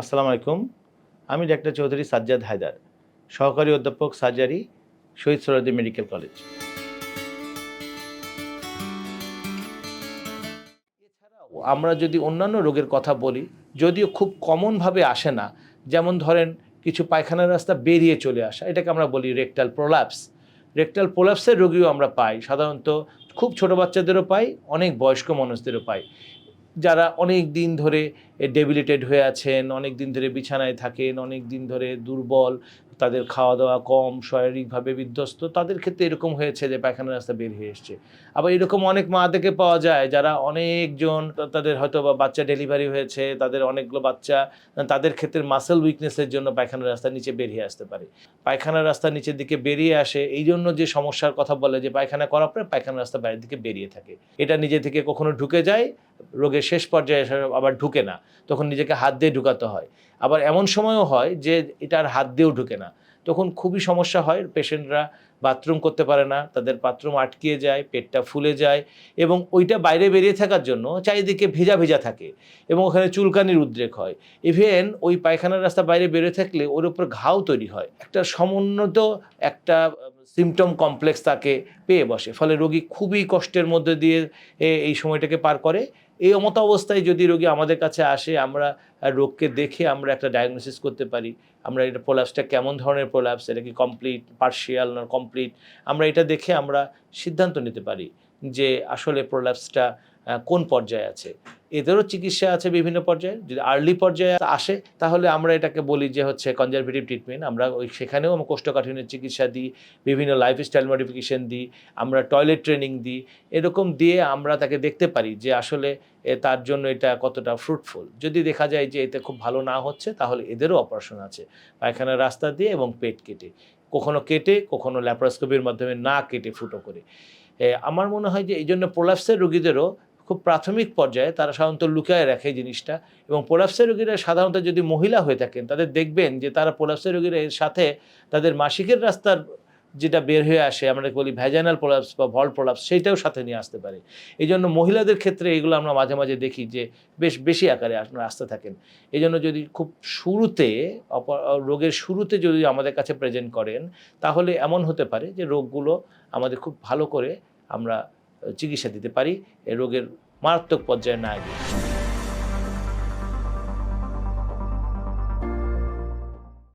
আসসালামু আলাইকুম। আমি ডাক্তার চৌধুরী সাজ্জাদ হায়দার, সহকারী অধ্যাপক surgery Shahid Sohrawardy medical college. আমরা যদি অন্যান্য রোগের কথা বলি, যদিও খুব কমনভাবে আসে না, যেমন ধরেন কিছু পায়খানার রাস্তা বেরিয়ে চলে আসা, এটাকে আমরা বলি রেকটাল প্রোলাপস। রেকটাল প্রোলাপসের রোগীও আমরা পাই, সাধারণত খুব ছোট বাচ্চাদেরও পাই, অনেক বয়স্ক মানুষদেরও পাই। যারা অনেক দিন ধরে ডেবিলিটেড হয়ে আছেন, অনেক দিন ধরে বিছানায় থাকেন, অনেক দিন ধরে দুর্বল, তাদের খাওয়া দাওয়া কম, শারীরিকভাবে বিধ্বস্ত, তাদের ক্ষেত্রে এরকম হয়েছে যে পায়খানা রাস্তা বের হয়ে এসছে। আবার এরকম অনেক মা থেকে পাওয়া যায় যারা অনেকজন তাদের হয়তো বা বাচ্চা ডেলিভারি হয়েছে, তাদের অনেকগুলো বাচ্চা, তাদের ক্ষেত্রে মাসেল উইকনেসের জন্য পায়খানার রাস্তা নিচে বেরিয়ে আসতে পারে। পায়খানার রাস্তা নিচের দিকে বেরিয়ে আসে এই জন্য যে সমস্যার কথা বলে যে পায়খানা করার পরে পায়খানার রাস্তা বাইরের দিকে বেরিয়ে থাকে। এটা নিজে থেকে কখনো ঢুকে যায় রোগের শেষ পর্যায়ে এসে আবার ঢুকে না, তখন নিজেকে হাত দিয়ে ঢুকাতে হয়। আবার এমন সময়ও হয় যে এটা আর হাত দিয়েও ঢুকে না। তখন খুবই সমস্যা হয়, পেশেন্টরা বাথরুম করতে পারে না, তাদের বাথরুম আটকিয়ে যায়, পেটটা ফুলে যায় এবং ওইটা বাইরে বেরিয়ে থাকার জন্য চারিদিকে ভেজা ভেজা থাকে এবং ওখানে চুলকানির উদ্রেক হয়। ইভেন ওই পায়খানার রাস্তা বাইরে বেরিয়ে থাকলে ওর উপর ঘাও তৈরি হয়। একটা সমুন্নত একটা সিমটম কমপ্লেক্স তাকে পেয়ে বসে। ফলে রোগী খুবই কষ্টের মধ্যে দিয়ে এই সময়টাকে পার করে এই অমতা অবস্থায় যদি রোগী আমাদের কাছে আসে, আমরা রোগকে দেখে আমরা একটা ডায়াগনোসিস করতে পারি। আমরা এটা প্রোলাপসটা কেমন ধরনের প্রোলাপস এটা কি কমপ্লিট পার্শিয়াল না কমপ্লিট আমরা এটা দেখে আমরা সিদ্ধান্ত নিতে পারি যে আসলে প্রোলাপসটা কোন পর্যায়ে আছে? এদেরও চিকিৎসা আছে বিভিন্ন পর্যায়ে। যদি আর্লি পর্যায়ে আসে, তাহলে আমরা এটাকে বলি যে হচ্ছে কনজারভেটিভ ট্রিটমেন্ট আমরা ওই সেখানেও আমরা কোষ্ঠকাঠিন্যের চিকিৎসা দিই, বিভিন্ন লাইফস্টাইল মডিফিকেশন দিই, আমরা টয়লেট ট্রেনিং দিই। এরকম দিয়ে আমরা তাকে দেখতে পারি যে আসলে তার জন্য এটা কতটা ফ্রুটফুল যদি দেখা যায় যে এতে খুব ভালো না হচ্ছে, তাহলে এদেরও অপারেশন আছে। পায়খানার রাস্তা দিয়ে এবং পেট কেটে। কখনো কেটে, কখনো ল্যাপারোস্কোপির মাধ্যমে না কেটে ফুটো করে। আমার মনে হয় যে এই জন্য প্রোলাপসের রোগীদেরও খুব প্রাথমিক পর্যায়ে তারা সাধারণত লুকায় রাখে জিনিসটা এবং প্রোলাপসের রোগীরা সাধারণত যদি মহিলা হয়ে থাকেন, তাদের দেখবেন যে তারা প্রোলাপসের রোগীরা এর সাথে তাদের মাসিকের রাস্তার যেটা বের হয়ে আসে, আমরা বলি ভ্যাজানাল প্রোলাপস বা ভল প্রোলাপস সেইটাও সাথে নিয়ে আসতে পারে। এই জন্য মহিলাদের ক্ষেত্রে এগুলো আমরা মাঝে মাঝে দেখি যে বেশ বেশি আকারে আপনারা আসতে থাকেন। এই জন্য যদি খুব শুরুতে রোগের শুরুতে যদি আমাদের কাছে প্রেজেন্ট করেন, তাহলে এমন হতে পারে যে রোগগুলো আমাদের খুব ভালো করে আমরা চিকিৎসা দিতে পারি এই রোগের মারাত্মক পর্যায়ে না গিয়ে।